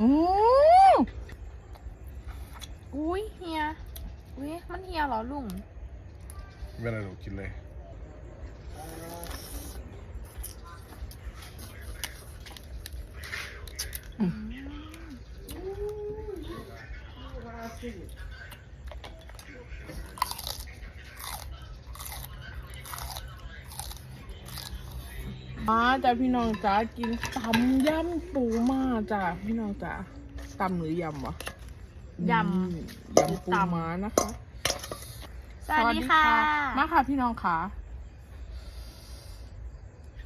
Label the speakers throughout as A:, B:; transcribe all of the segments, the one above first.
A: อืม
B: อุ้ยเฮียอุ้ยมันเฮียเหรอลุง
C: ไม่เป็นไรหรอกกินเลย
A: มาจ้ะพี่น้องจ๋ากินตำยำปูมาจ้ะพี่น้องจ๋าตำหรือยำวะ
B: ย
A: อืมยำปูม้านะคะำ
B: สวัสดีค่ะ
A: มาค่ะพี่น้องค่ะ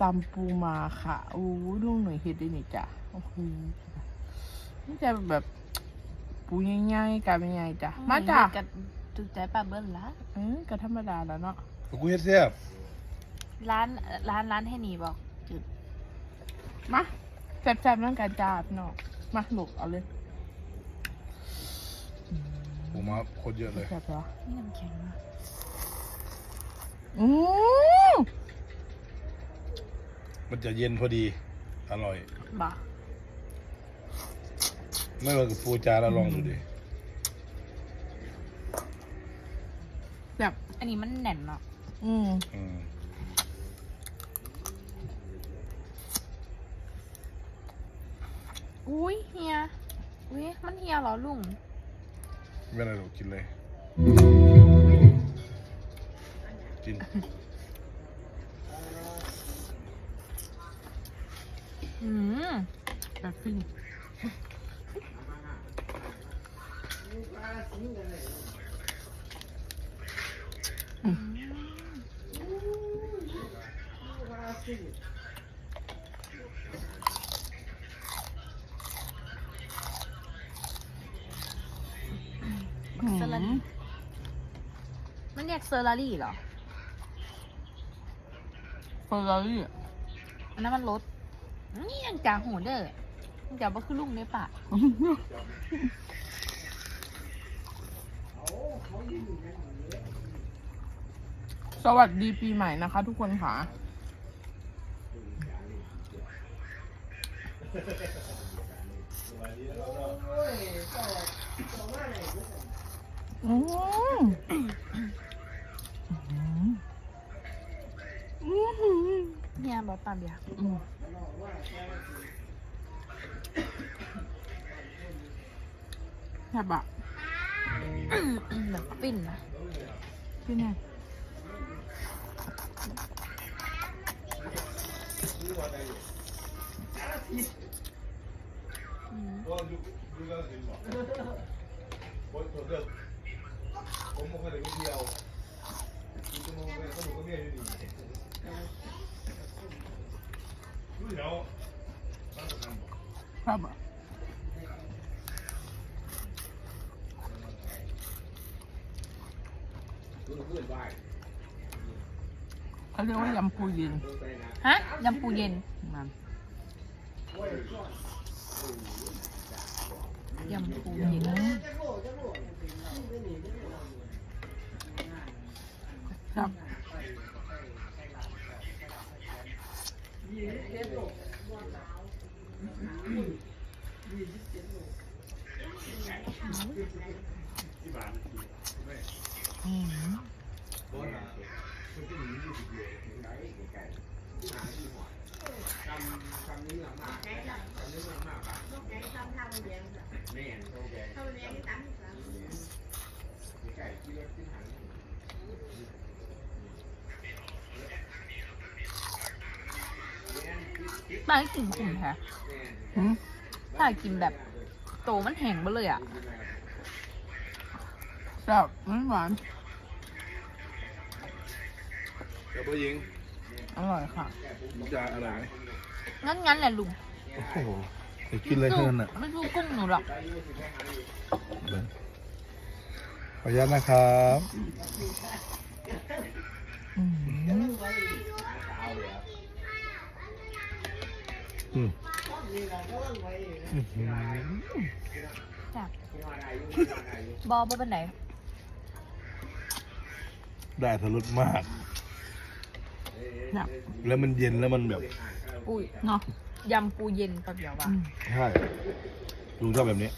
A: ตำปูมาค่ะโอ้ยลุงหน่อยเฮ็ดได้นี่จ้ะโอ้โหนี่จะแบบปูง่ายๆกับง่ายๆจ้ะมาจ้ะ
B: กับถูกใจป้าเบิ้ลละ
A: เออก็ธรรมดาแล้วเนาะ
C: กูเฮ็ดแซ่บ
B: ร้านร้านร้านให้หนีบอกจุด
A: มาแซ่บๆนั่งกันจ้าพี่น้องมาหลกเอาเลย
C: ผมมาโคตรเยอะเลย
A: แซ่บเหรอ
B: นี่น้ำแข็งนะ
A: อืม
C: มันจะเย็นพอดี อร่อย
B: บ่า
C: ไม่ว่ากับปูจาเราลองดูดิ
A: แบบ
B: อันนี้มันแน่นเนาะ
A: อืม
C: อืม
B: อุ้ยเฮีย อุ้ยมันเฮียเหรอลุง
C: ไม่เป็นไรหรอกกินเลย กิน
B: อืม
A: แบบฟินอืม
B: เซอร์รารี่มันเรีย กเซอร์รารี่เหรอ
A: เฟอร์รารี่
B: อันนั้นมันรถนี่ยังจางหูเด้อยังจางว่าคือลุงในป่า
A: สวัสดีปีใหม่นะคะ ทุกคนค่ะ อืมอืม
B: เฮียบอกปาเบียร์
A: อืมแซ่บอะ
B: แบบฟินนะ
A: พี่น่
B: อืม
C: ผมไม่เคยไปเที่คุณจะมองไปเขาดูก็เมียอยู่นี่รู้เดี๋ยวตั้งแต่ทำบอก
A: แซ่บอะเขาเรียกว่ายำปูเย็น
B: ฮะยำปูเย็น
A: นั่น
B: ยำปูเย็น
A: ครับ อืม
B: ปลากินขุ่มแท้
A: อืม
B: ปลากินแบบโตมันแห้งไปเลยอะ
A: แซ่บมันหวาน
C: เดี๋ยวพ่อยิง
A: อร่อยค่ะ
C: จะอะไรไหม
B: งั้นงั้นแหละลุง
C: โอ้โหไปกินอะไรเท่านั้นอะ
B: ไม่สู้กุ้งหนูหรอก
C: ขออนุญาตนะครับ
A: อืม
C: อืม
B: จ้ะบอบอเป็นไหน
C: ได้ทะลุมาก
A: แซ่บ
C: แล้วมันเย็นแล้วมันแบบ
B: อุ้ย
A: เนาะ
B: ยำปูเย็นปะเดี๋ยวว่ะ
A: อืม
C: ใช่ลุงชอบแบบนี้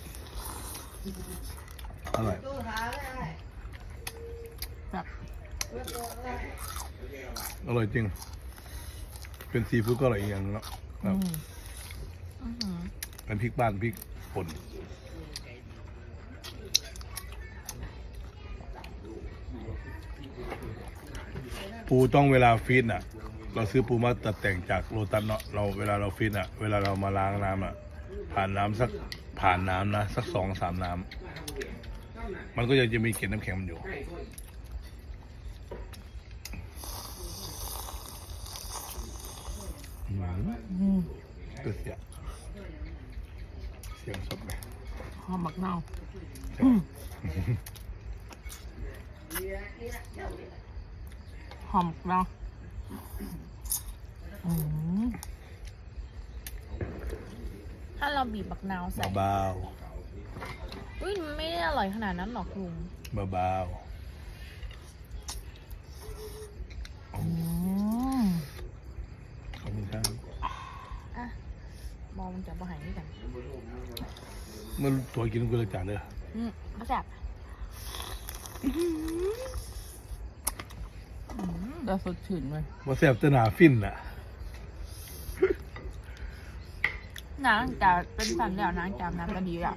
C: อร่อย
A: แบบ
C: อร่อยจริง เป็นซีฟู้ดก็อร่อยอีกอย่างหนึงเนาะค
A: อื
C: รับ
A: ม
B: อื้อหือ
C: เป็นพริกบ้านพริกป่นปูต้องเวลาฟีดอะ เราซื้อปูมาตัดแต่งจากโลตัสเนาะเราเวลาเราฟีดอะ เวลาเรามาล้างน้ำอะ ผ่านน้ำสักผ่านน้ำนะ สักสองสามน้ำมันก็ยังจะมีเกล็ดน้ำแข็งมันอยู่อืม
A: อืม
C: ก็เสียงเสียงสดไหม
A: หอมบั กเน่า
C: ใช่ไหม
A: หอมบักเน่าอืม
B: ถ้าเราบีบบักนาวใส่
C: เบา
B: อุ้ยมันไม่ได้อร่อยขนาดนั้นหรอกลุง
C: ๆเบา
A: อืม
C: ๆขอบคุณครับ
B: อะ มองมันจะบ่หายนี่กัน
C: เมื่อตัวกินกูเลยจ่าเลย
B: อืมมาจับ
A: แต่สดชื่นเลย
C: ว่าแซ่บแตหนาฟินอะ
B: น้ำจะเป็นสันแล้วน้ำจามน้ำก็ดีอะ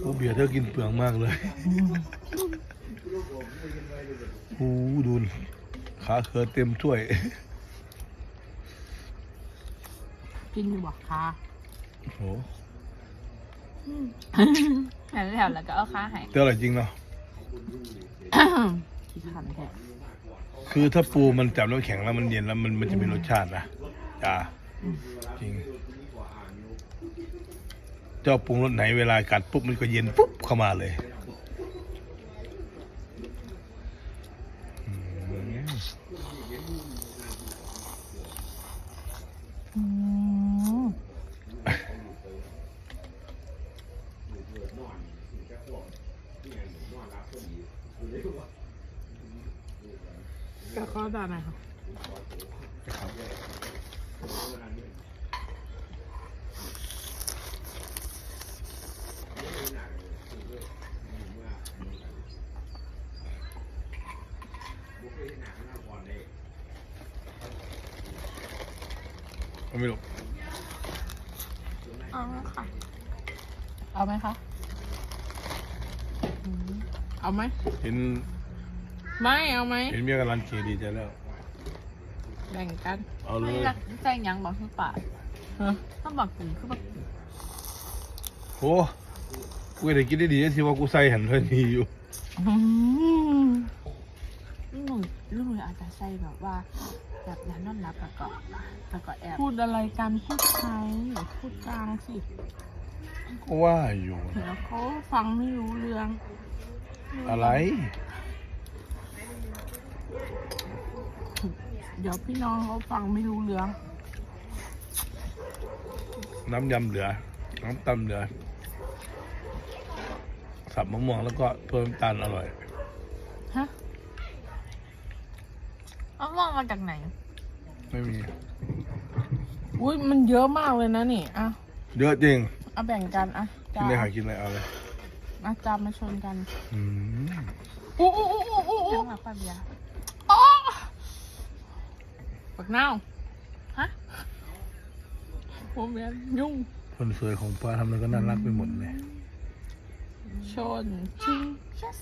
C: โอ้เบียร์เธอกินเปลืองมากเลย โอ้ดูน ขาเขือเต็มถ้วย
A: กินอยู่บักคา
C: โอ้
B: แล้วแล้วแล้วก็เอาค้าใหาย
C: แต่อร่อยจริงเนาะ
A: ที่ขันแท้
C: คือถ้าปูมันจับน้ำแข็งแล้วมันเย็นแล้วมันมันจะมีรสชาตินะจ้าจริง เจ้าปรุงรสไหนเวลากัดปุ๊บมันก็เย็นปุ๊บเข้ามาเลย
A: แต่ก็ได้นะครับ
C: เอาไม่รู้
B: อ๋อค่ะ
A: เอาไหมคะอืมเอาไหม
C: เห็น
A: ไม่เอาไหม
C: เห็นเมียกับรันเคดีใจแล้ว
A: แบ่งกัน
C: เอาเล
B: ไม่
C: ย
B: รักใส่หยังบอกคือป่า
A: ฮะ
B: ต้องบอกกึ่งคือบอก
C: โอ้กูได้กินได้ดีที่ว่ากูใส่หันเท่านี้อยู่
A: อืม
B: ลูกหนุ่ยลูกหนุ่ยอาจจะใส่แบบว่าแบบนั้นนอนรับแล้วก็แล้วก็แอบ
A: พูดอะไรกันพูดไทยพูดกลางสิ
C: ก็ว่าอยู่
A: เดี๋ยวเขาฟังไม่รู้เรื่อง
C: อะไร
A: เดี๋ยวพี่น้องเขาฟังไม่รู้เรื่อง
C: น้ำยำเหลือ น้ำตำเหลือ สับมะม่วงแล้วก็เพิ่มน้ำตาลอร่อย
A: ฮะ
B: เอามองมาจากไหน
C: ไม่มี
A: อุ้ยมันเยอะมากเลยนะนี่อะ
C: เยอะจริง
A: เอาแบ่งกันอะ
C: กินเลยหากินเลยเอาเลย
A: อะจานมาชนกัน
C: อืม
A: อู้อู้อู้อู้อู้
B: จั
A: อู้
B: งหวะป้าเบียร์
A: อ๋อ ปักเน่า
B: ฮะ
A: ผมเรียนยุ่ง
C: คนสวยของป้าทำอะไรก็น่ารักไปหมดเลย
A: ชนชิง
B: yes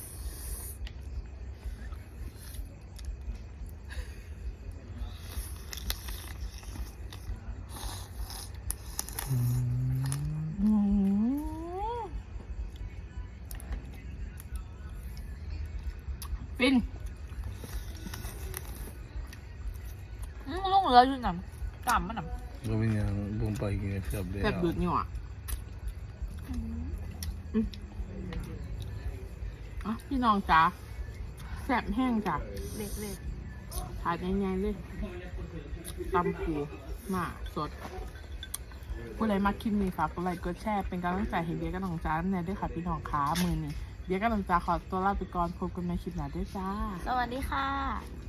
A: อืมฟิน
B: เหลืออยู่หนำกล่ำมันหนำ
C: ก็เป็นอย่างลงไปกินเสียบเลย
A: แซ่บดุดนี่หว่ะอะพี่น้องจ๋าแซ่บแห้งจ้ะ
B: เล็กเล็ก
A: ถาดใหญ่ๆเลยตำปูหมาสดผู้ใดมาคลิปนี้ฝากกดไลค์กดแชร์เป็นกำลังใจให้เบียร์กับน้องจ้าแน่ด้วยค่ะพี่น้องขามือนี่เบียร์กับน้องจ้าขอตัวลาไปก่อนพบกันในคลิปหน้าด้วยจ้า
B: สวัสดีค่ะ